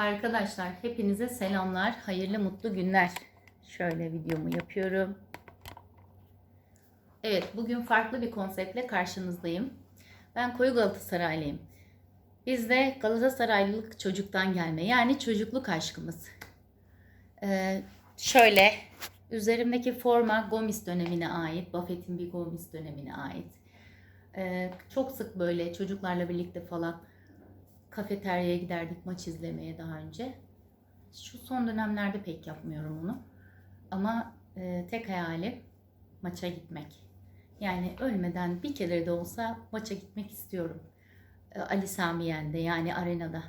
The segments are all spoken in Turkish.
Arkadaşlar hepinize selamlar. Hayırlı mutlu günler. Şöyle videomu yapıyorum. Evet bugün farklı bir konseptle karşınızdayım. Ben koyu Galatasaraylıyım. Bizde Galatasaraylılık çocuktan gelme. Yani çocukluk aşkımız. Ee, şöyle üzerimdeki forma Gomis dönemine ait. Buffett'in bir Gomis dönemine ait. Ee, çok sık böyle çocuklarla birlikte falan kafeteryaya giderdik maç izlemeye daha önce. Şu son dönemlerde pek yapmıyorum onu. Ama e, tek hayalim maça gitmek. Yani ölmeden bir kere de olsa maça gitmek istiyorum. E, Ali Sami Yen'de yani arenada.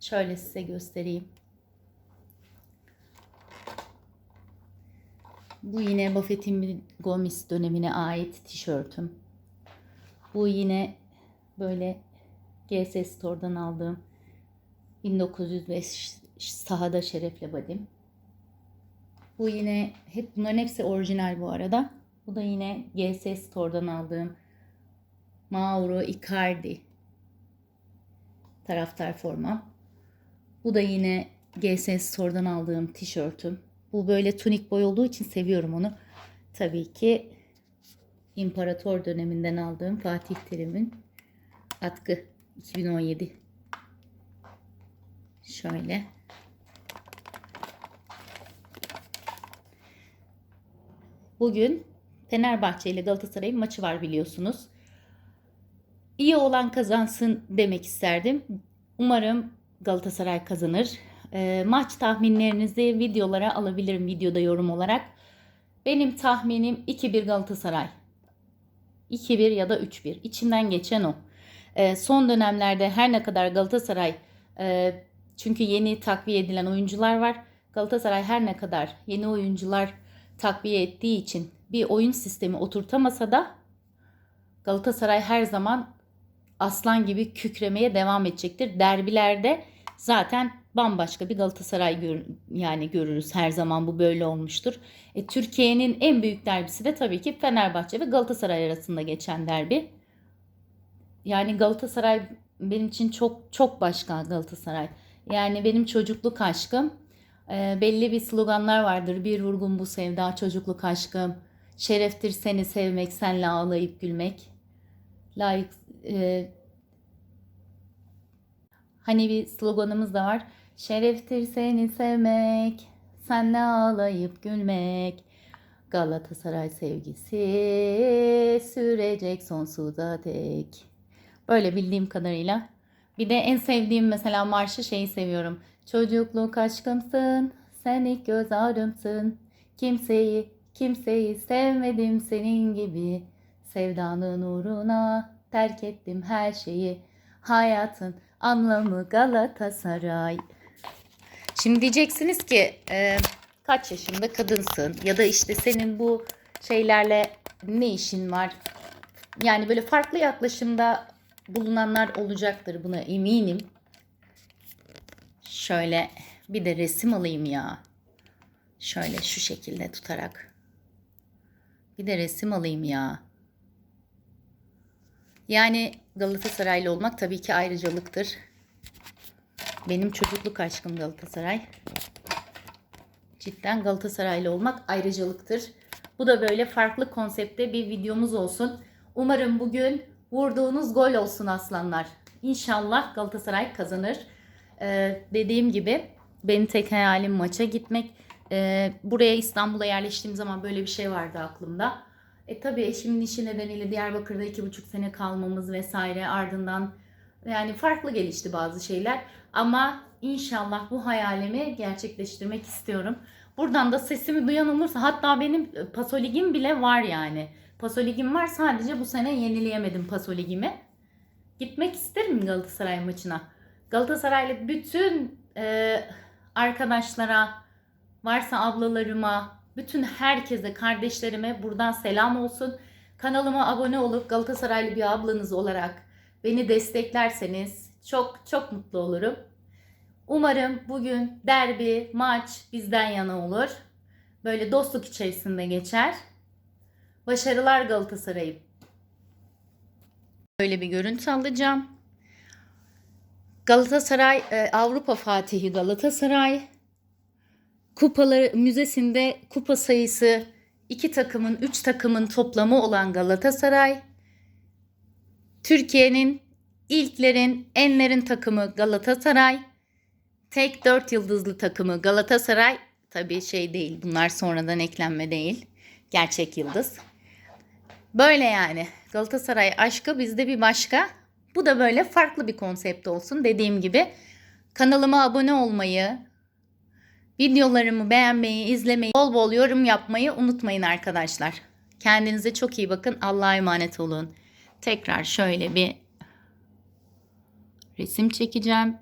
Şöyle size göstereyim. Bu yine Buffett'in Gomis dönemine ait tişörtüm. Bu yine böyle GS Store'dan aldığım 1905 sahada şerefle badim. Bu yine hep bunların hepsi orijinal bu arada. Bu da yine GS Store'dan aldığım Mauro Icardi taraftar formam. Bu da yine GS Store'dan aldığım tişörtüm. Bu böyle tunik boy olduğu için seviyorum onu. Tabii ki İmparator döneminden aldığım Fatih Terim'in atkı 2017. Şöyle. Bugün Fenerbahçe ile Galatasaray'ın maçı var biliyorsunuz. İyi olan kazansın demek isterdim. Umarım Galatasaray kazanır. E, maç tahminlerinizi videolara alabilirim videoda yorum olarak. Benim tahminim 2-1 Galatasaray. 2-1 ya da 3-1. İçimden geçen o. E, son dönemlerde her ne kadar Galatasaray e, çünkü yeni takviye edilen oyuncular var. Galatasaray her ne kadar yeni oyuncular takviye ettiği için bir oyun sistemi oturtamasa da Galatasaray her zaman aslan gibi kükremeye devam edecektir. Derbilerde zaten bambaşka bir Galatasaray gör, yani görürüz. Her zaman bu böyle olmuştur. E, Türkiye'nin en büyük derbisi de tabii ki Fenerbahçe ve Galatasaray arasında geçen derbi. Yani Galatasaray benim için çok çok başka Galatasaray. Yani benim çocukluk aşkım. E, belli bir sloganlar vardır. Bir vurgun bu sevda, çocukluk aşkım. Şereftir seni sevmek, senle ağlayıp gülmek. Layık e, Hani bir sloganımız da var. Şereftir seni sevmek, senle ağlayıp gülmek. Galatasaray sevgisi sürecek sonsuza dek. Böyle bildiğim kadarıyla. Bir de en sevdiğim mesela marşı şeyi seviyorum. Çocukluk aşkımsın, sen ilk göz ağrımsın. Kimseyi, kimseyi sevmedim senin gibi. Sevdanın uğruna terk ettim her şeyi. Hayatın anlamı Galatasaray. Şimdi diyeceksiniz ki e, kaç yaşında kadınsın ya da işte senin bu şeylerle ne işin var? Yani böyle farklı yaklaşımda bulunanlar olacaktır buna eminim. Şöyle bir de resim alayım ya. Şöyle şu şekilde tutarak. Bir de resim alayım ya. Yani Galatasaraylı olmak tabii ki ayrıcalıktır. Benim çocukluk aşkım Galatasaray. Cidden Galatasaraylı olmak ayrıcalıktır. Bu da böyle farklı konsepte bir videomuz olsun. Umarım bugün vurduğunuz gol olsun aslanlar. İnşallah Galatasaray kazanır. Ee, dediğim gibi benim tek hayalim maça gitmek. Ee, buraya İstanbul'a yerleştiğim zaman böyle bir şey vardı aklımda. E tabii eşimin işi nedeniyle Diyarbakır'da iki buçuk sene kalmamız vesaire ardından yani farklı gelişti bazı şeyler. Ama inşallah bu hayalimi gerçekleştirmek istiyorum. Buradan da sesimi duyan olursa hatta benim pasoligim bile var yani. Pasoligim var sadece bu sene yenileyemedim pasoligimi. Gitmek isterim Galatasaray maçına. Galatasaraylı bütün e, arkadaşlara, varsa ablalarıma, bütün herkese, kardeşlerime buradan selam olsun. Kanalıma abone olup Galatasaraylı bir ablanız olarak beni desteklerseniz çok çok mutlu olurum. Umarım bugün derbi, maç bizden yana olur. Böyle dostluk içerisinde geçer. Başarılar Galatasaray'ım. Böyle bir görüntü alacağım. Galatasaray e, Avrupa Fatihi Galatasaray. Kupaları müzesinde kupa sayısı iki takımın üç takımın toplamı olan Galatasaray. Türkiye'nin ilklerin enlerin takımı Galatasaray. Tek dört yıldızlı takımı Galatasaray. Tabii şey değil bunlar sonradan eklenme değil. Gerçek yıldız böyle yani Galatasaray aşkı bizde bir başka bu da böyle farklı bir konsept olsun dediğim gibi kanalıma abone olmayı Videolarımı beğenmeyi, izlemeyi, bol bol yorum yapmayı unutmayın arkadaşlar. Kendinize çok iyi bakın. Allah'a emanet olun. Tekrar şöyle bir resim çekeceğim.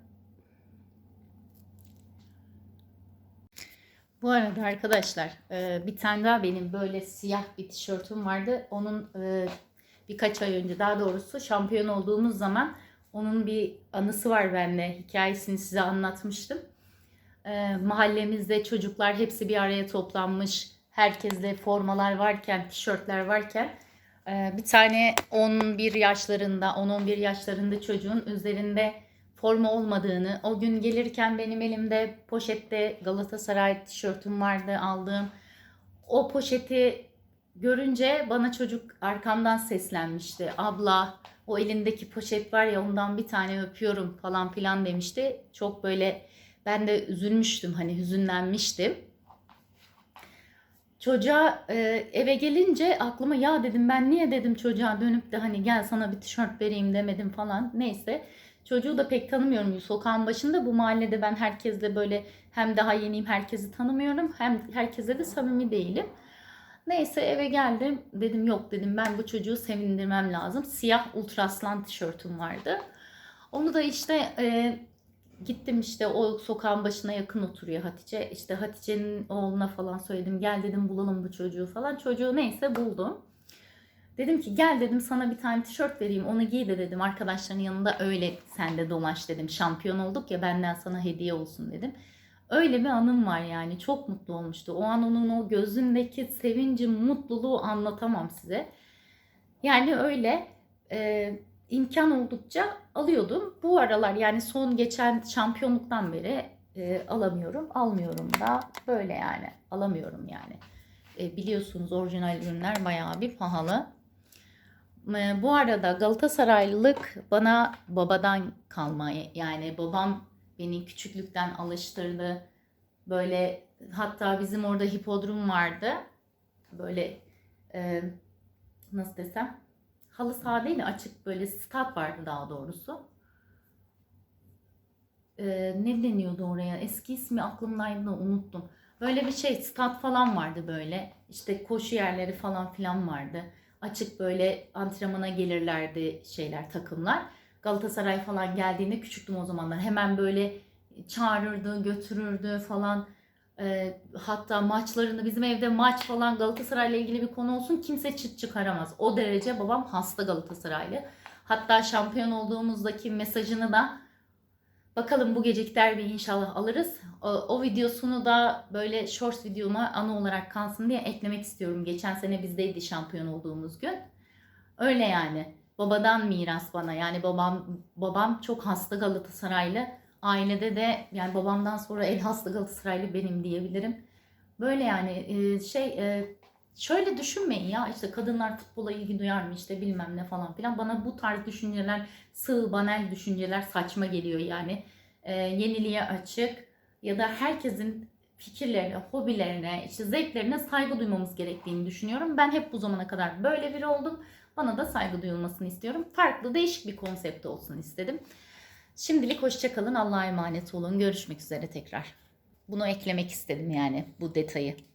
Bu arada arkadaşlar e, bir tane daha benim böyle siyah bir tişörtüm vardı. Onun e, birkaç ay önce daha doğrusu şampiyon olduğumuz zaman onun bir anısı var benimle. Hikayesini size anlatmıştım e, mahallemizde çocuklar hepsi bir araya toplanmış. Herkeste formalar varken, tişörtler varken bir tane 11 yaşlarında, 10-11 yaşlarında çocuğun üzerinde forma olmadığını, o gün gelirken benim elimde poşette Galatasaray tişörtüm vardı aldığım. O poşeti görünce bana çocuk arkamdan seslenmişti. Abla o elindeki poşet var ya ondan bir tane öpüyorum falan filan demişti. Çok böyle ben de üzülmüştüm hani hüzünlenmiştim. Çocuğa e, eve gelince aklıma ya dedim ben niye dedim çocuğa dönüp de hani gel sana bir tişört vereyim demedim falan. Neyse çocuğu da pek tanımıyorum sokağın başında. Bu mahallede ben herkesle böyle hem daha yeniyim herkesi tanımıyorum hem herkese de samimi değilim. Neyse eve geldim dedim yok dedim ben bu çocuğu sevindirmem lazım. Siyah ultraslan tişörtüm vardı. Onu da işte e, gittim işte o sokağın başına yakın oturuyor Hatice. İşte Hatice'nin oğluna falan söyledim. Gel dedim bulalım bu çocuğu falan. Çocuğu neyse buldum. Dedim ki gel dedim sana bir tane tişört vereyim onu giy de dedim. Arkadaşların yanında öyle sen de dolaş dedim. Şampiyon olduk ya benden sana hediye olsun dedim. Öyle bir anım var yani. Çok mutlu olmuştu. O an onun o gözündeki sevinci, mutluluğu anlatamam size. Yani öyle. Ee, imkan oldukça alıyordum. Bu aralar yani son geçen şampiyonluktan beri e, alamıyorum. Almıyorum da böyle yani. Alamıyorum yani. E, biliyorsunuz orijinal ürünler bayağı bir pahalı. E, bu arada Galatasaraylılık bana babadan kalma. Yani babam beni küçüklükten alıştırdı. Böyle hatta bizim orada hipodrom vardı. Böyle e, nasıl desem halı saha değil açık böyle stat vardı daha doğrusu. Ee, ne deniyordu oraya? Eski ismi aklımdaydı da unuttum. Böyle bir şey stat falan vardı böyle. İşte koşu yerleri falan filan vardı. Açık böyle antrenmana gelirlerdi şeyler takımlar. Galatasaray falan geldiğinde küçüktüm o zamanlar. Hemen böyle çağırırdı, götürürdü falan. E, hatta maçlarında bizim evde maç falan Galatasaray'la ilgili bir konu olsun kimse çıt çıkaramaz. O derece babam hasta Galatasaraylı. Hatta şampiyon olduğumuzdaki mesajını da bakalım bu geceki derbi inşallah alırız. O, o videosunu da böyle shorts videoma anı olarak kalsın diye eklemek istiyorum. Geçen sene bizdeydi şampiyon olduğumuz gün. Öyle yani. Babadan miras bana. Yani babam babam çok hasta Galatasaraylı Ailede de yani babamdan sonra el hasta Galatasaraylı benim diyebilirim. Böyle yani e, şey e, şöyle düşünmeyin ya işte kadınlar futbola ilgi duyar mı işte bilmem ne falan filan. Bana bu tarz düşünceler sığ banal düşünceler saçma geliyor yani. E, yeniliğe açık ya da herkesin fikirlerine, hobilerine, işte zevklerine saygı duymamız gerektiğini düşünüyorum. Ben hep bu zamana kadar böyle biri oldum. Bana da saygı duyulmasını istiyorum. Farklı, değişik bir konsept olsun istedim. Şimdilik hoşçakalın. Allah'a emanet olun. Görüşmek üzere tekrar. Bunu eklemek istedim yani bu detayı.